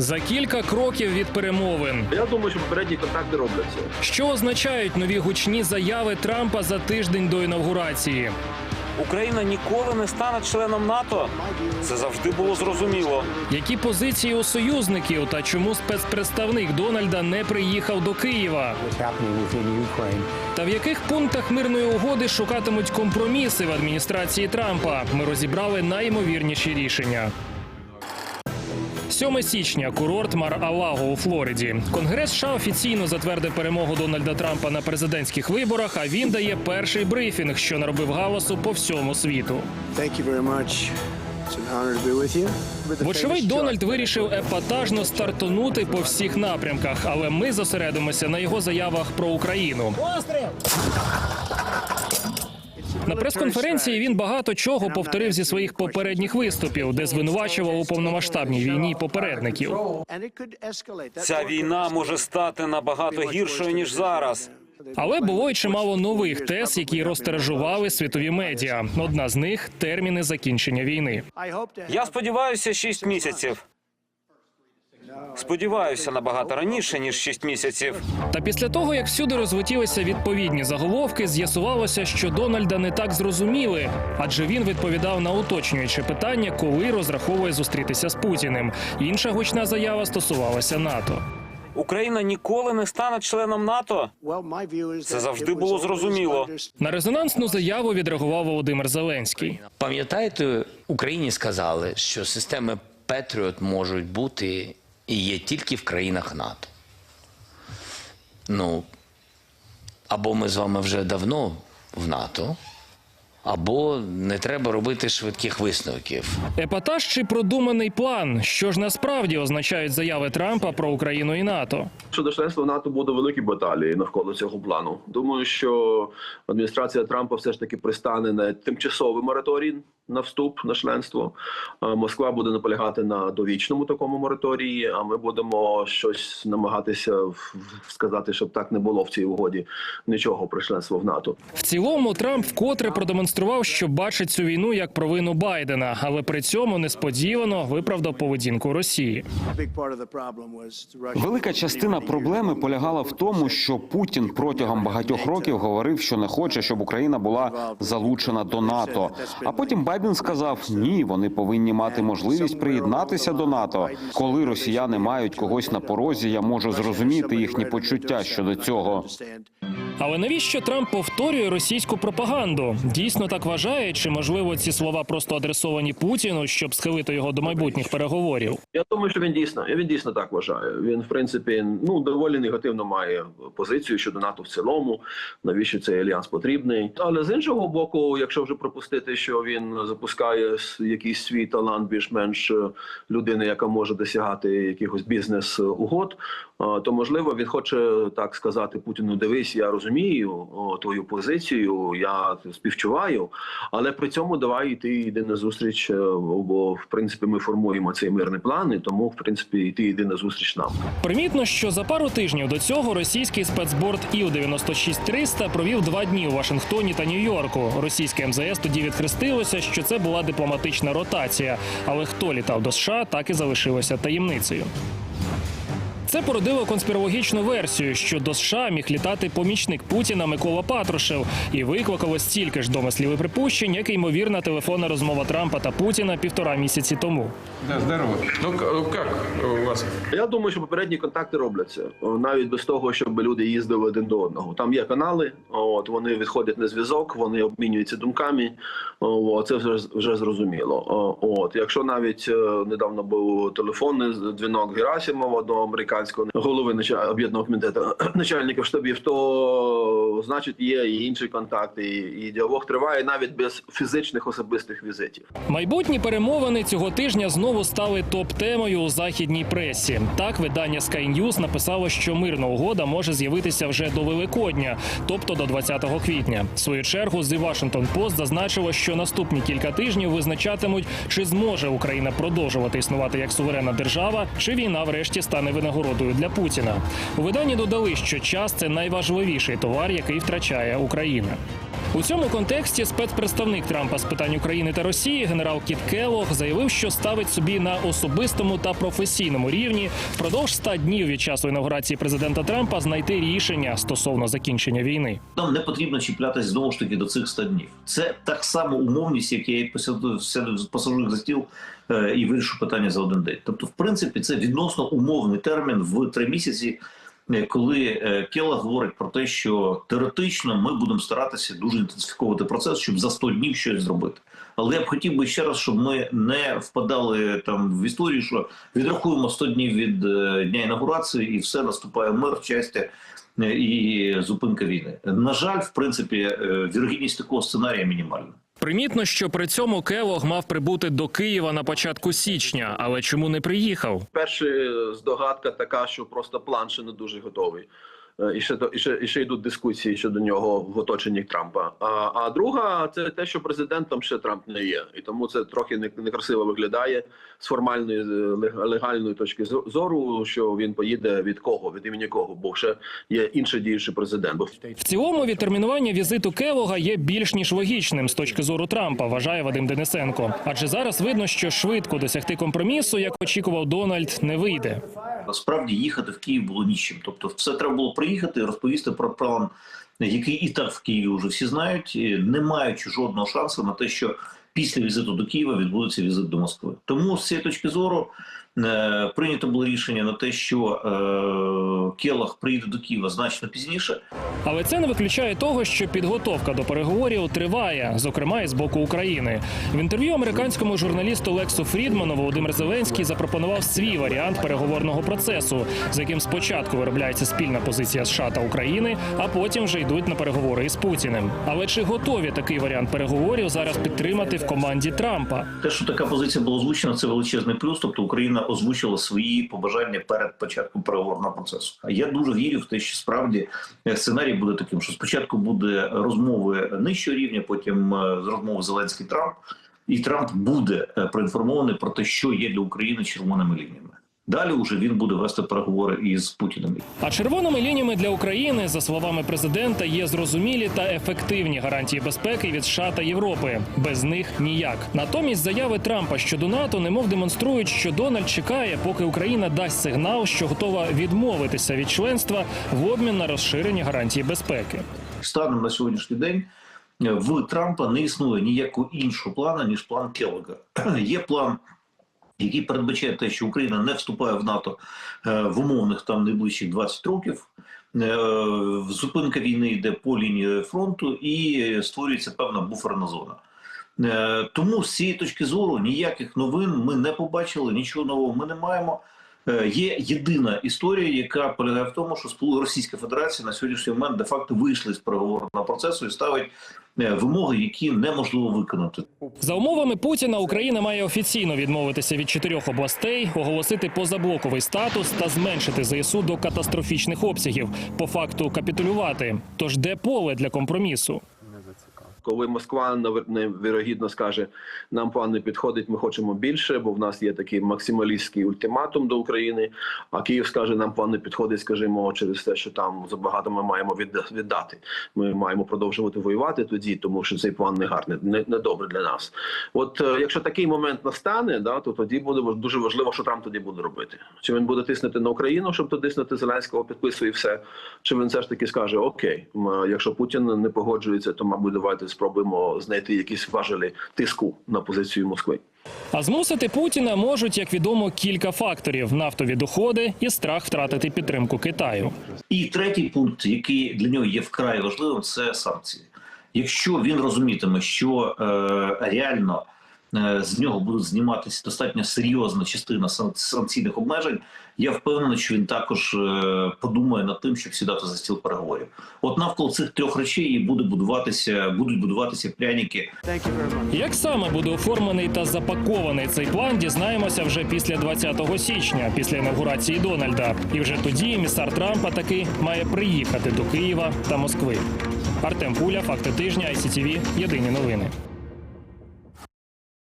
За кілька кроків від перемовин. Я думаю, що попередні контакти робляться. Що означають нові гучні заяви Трампа за тиждень до інавгурації? Україна ніколи не стане членом НАТО. Це завжди було зрозуміло. Які позиції у союзників та чому спецпредставник Дональда не приїхав до Києва? Та в яких пунктах мирної угоди шукатимуть компроміси в адміністрації Трампа? Ми розібрали найімовірніші рішення. 7 січня курорт Мар-Алаго у Флориді. Конгрес США офіційно затвердив перемогу Дональда Трампа на президентських виборах. А він дає перший брифінг, що наробив галасу по всьому світу. Thank you very much. It's an honor to be with you. With the Вочевидь, Дональд вирішив епатажно стартонути по всіх напрямках, але ми зосередимося на його заявах про Україну. На прес-конференції він багато чого повторив зі своїх попередніх виступів, де звинувачував у повномасштабній війні попередників. Ця війна може стати набагато гіршою ніж зараз. Але було й чимало нових тез, які розтиражували світові медіа. Одна з них терміни закінчення війни. Я сподіваюся, 6 місяців. Сподіваюся набагато раніше ніж 6 місяців. Та після того, як всюди розлетілися відповідні заголовки, з'ясувалося, що Дональда не так зрозуміли, адже він відповідав на уточнююче питання, коли розраховує зустрітися з Путіним. Інша гучна заява стосувалася НАТО. Україна ніколи не стане членом НАТО. Це завжди було зрозуміло. На резонансну заяву відреагував Володимир Зеленський. Пам'ятаєте, Україні сказали, що системи Петріот можуть бути і є тільки в країнах НАТО. Ну, або ми з вами вже давно в НАТО, або не треба робити швидких висновків. Епатаж чи продуманий план? Що ж насправді означають заяви Трампа про Україну і НАТО? Щодо членства в НАТО буде великі баталії навколо цього плану. Думаю, що адміністрація Трампа все ж таки пристане на тимчасовий мораторій на вступ на членство. Москва буде наполягати на довічному такому мораторії. А ми будемо щось намагатися сказати, щоб так не було в цій угоді нічого про членство в НАТО. В цілому Трамп вкотре продемонстрував, що бачить цю війну як провину Байдена, але при цьому несподівано виправдав поведінку Росії. Велика частина проблеми полягала в тому, що Путін протягом багатьох років говорив, що не хоче, щоб Україна була залучена до НАТО. А потім Байден сказав: ні, вони повинні мати можливість приєднатися до НАТО. Коли росіяни мають когось на порозі, я можу зрозуміти їхні почуття щодо цього. Але навіщо Трамп повторює російську пропаганду? Дійсно так вважає, чи можливо ці слова просто адресовані Путіну, щоб схилити його до майбутніх переговорів? Я думаю, що він дійсно він дійсно так вважає. Він в принципі ну доволі негативно має позицію щодо НАТО в цілому. Навіщо цей альянс потрібний? Але з іншого боку, якщо вже пропустити, що він запускає якийсь свій талант, більш-менш е, людини, яка може досягати якихось бізнес угод, е, то можливо він хоче так сказати Путіну: дивись, я розумію о, твою позицію, я співчуваю, але при цьому давай йти йди на зустріч, е, бо в принципі ми формуємо цей мирний план, і тому в принципі йти йди на зустріч нам. Примітно, що за пару тижнів до цього російський спецборд іл 96300 провів два дні у Вашингтоні та Нью-Йорку. Російське МЗС тоді відхрестилося, що це була дипломатична ротація. Але хто літав до США, так і залишилося таємницею. Це породило конспірологічну версію, що до США міг літати помічник Путіна Микола Патрушев, і викликало стільки ж домислів і припущень, як і ймовірна телефонна розмова Трампа та Путіна півтора місяці тому. Да, здорово. Ну к- как у вас? Я думаю, що попередні контакти робляться навіть без того, щоб люди їздили один до одного. Там є канали, от вони відходять на зв'язок, вони обмінюються думками. О, це вже вже зрозуміло. О, От якщо навіть е, недавно був телефонний дзвінок Герасимова до американського голови нача- об'єднаного комітету начальників штабів, то значить є і інші контакти, і діалог триває навіть без фізичних особистих візитів. Майбутні перемовини цього тижня знову стали топ-темою у західній пресі. Так, видання Sky News написало, що мирна угода може з'явитися вже до Великодня, тобто до 20 квітня. В свою чергу The Washington Post зазначило, що наступні кілька тижнів визначатимуть, чи зможе Україна продовжувати існувати як суверенна держава, чи війна врешті стане винагородою для Путіна. У виданні додали, що час це найважливіший товар, який втрачає Україна. У цьому контексті спецпредставник Трампа з питань України та Росії генерал Кіт Келлог заявив, що ставить собі на особистому та професійному рівні впродовж 100 днів від часу інаугурації президента Трампа знайти рішення стосовно закінчення війни. Нам не потрібно чіплятись знову ж таки до цих 100 днів. Це так само умовність, як я посажу за стіл е, і вирішу питання за один день. Тобто, в принципі, це відносно умовний термін в три місяці, коли е, Кела говорить про те, що теоретично ми будемо старатися дуже інтенсифікувати процес, щоб за 100 днів щось зробити. Але я б хотів би ще раз, щоб ми не впадали там в історію, що відрахуємо 100 днів від е, дня інаугурації, і все наступає мир, щастя е, і зупинка війни. На жаль, в принципі, е, вірогідність такого сценарія мінімальна. Примітно, що при цьому Келог мав прибути до Києва на початку січня, але чому не приїхав? Перша здогадка така, що просто план ще не дуже готовий. Е, І ще і ще, і ще йдуть дискусії щодо нього в оточенні Трампа. А, а друга це те, що президентом ще Трамп не є, і тому це трохи не- некрасиво виглядає з формальної е, легальної точки зору, що він поїде від кого, від імені кого, бо ще є інший діючий президент. В цілому відтермінування візиту Келлога є більш ніж логічним з точки зору Трампа, вважає Вадим Денисенко. Адже зараз видно, що швидко досягти компромісу, як очікував Дональд, не вийде. Насправді їхати в Київ було нічим. Тобто, все треба було приїхати, розповісти про план, який і так в Києві вже всі знають, не маючи жодного шансу на те, що після візиту до Києва відбудеться візит до Москви. Тому з цієї точки зору е, прийнято було рішення на те, що е, Келах приїде до Києва значно пізніше. Але це не виключає того, що підготовка до переговорів триває, зокрема і з боку України. В інтерв'ю американському журналісту Лексу Фрідману Володимир Зеленський запропонував свій варіант переговорного процесу, з яким спочатку виробляється спільна позиція США та України, а потім вже йдуть на переговори із Путіним. Але чи готові такий варіант переговорів зараз підтримати в команді Трампа? Те, що така позиція була озвучена, це величезний плюс. Тобто Україна озвучила свої побажання перед початком переговорного процесу. А я дуже вірю в те, що справді е, сценарій буде таким, що спочатку буде розмови нижчого рівня, потім е, розмови Зеленський Трамп, і Трамп буде е, проінформований про те, що є для України червоними лініями. Далі вже він буде вести переговори із Путіним. А червоними лініями для України, за словами президента, є зрозумілі та ефективні гарантії безпеки від США та Європи. Без них ніяк. Натомість заяви Трампа щодо НАТО немов демонструють, що Дональд чекає, поки Україна дасть сигнал, що готова відмовитися від членства в обмін на розширення гарантії безпеки. станом на сьогоднішній день е, в Трампа не існує ніякого іншого плану, ніж план Келлога. Є план, який передбачає те, що Україна не вступає в НАТО е, в умовних там найближчих 20 років. Е, Зупинка війни йде по лінії фронту і створюється певна буферна зона. Е, Тому з цієї точки зору ніяких новин ми не побачили, нічого нового ми не маємо. Е, Є єдина історія, яка полягає в тому, що Російська Федерація на сьогоднішній момент де-факто вийшли з переговорного процесу і ставить е, вимоги, які неможливо виконати. За умовами Путіна Україна має офіційно відмовитися від чотирьох областей, оголосити позаблоковий статус та зменшити ЗСУ до катастрофічних обсягів, по факту капітулювати. Тож де поле для компромісу? Коли Москва невірогідно скаже, нам план не підходить, ми хочемо більше, бо в нас є такий максималістський ультиматум до України. А Київ скаже, нам план не підходить, скажімо, через те, що там забагато ми маємо віддати. Ми маємо продовжувати воювати тоді, тому що цей план не гарний, не, не добре для нас. От е, якщо такий момент настане, да, то тоді буде дуже важливо, що Трамп тоді буде робити. Чи він буде тиснути на Україну, щоб дотиснути Зеленського, підписує і все. Чи він все ж таки скаже: Окей, якщо Путін не погоджується, то мабуть давайте спробуємо знайти якісь важелі тиску на позицію Москви. А змусити Путіна можуть, як відомо, кілька факторів: нафтові доходи і страх втратити підтримку Китаю. І третій пункт, який для нього є вкрай важливим, це санкції. Якщо він розумітиме, що е, реально з нього будуть зніматися достатньо серйозна частина сан- санкційних обмежень, я впевнений, що він також е, подумає над тим, щоб сідати за стіл переговорів. От навколо цих трьох речей і буде будуватися, будуть будуватися much. Як саме буде оформлений та запакований цей план, дізнаємося вже після 20 січня, після інаугурації Дональда. І вже тоді емісар Трампа таки має приїхати до Києва та Москви. Артем Пуля, факти тижня, ICTV, Єдині новини.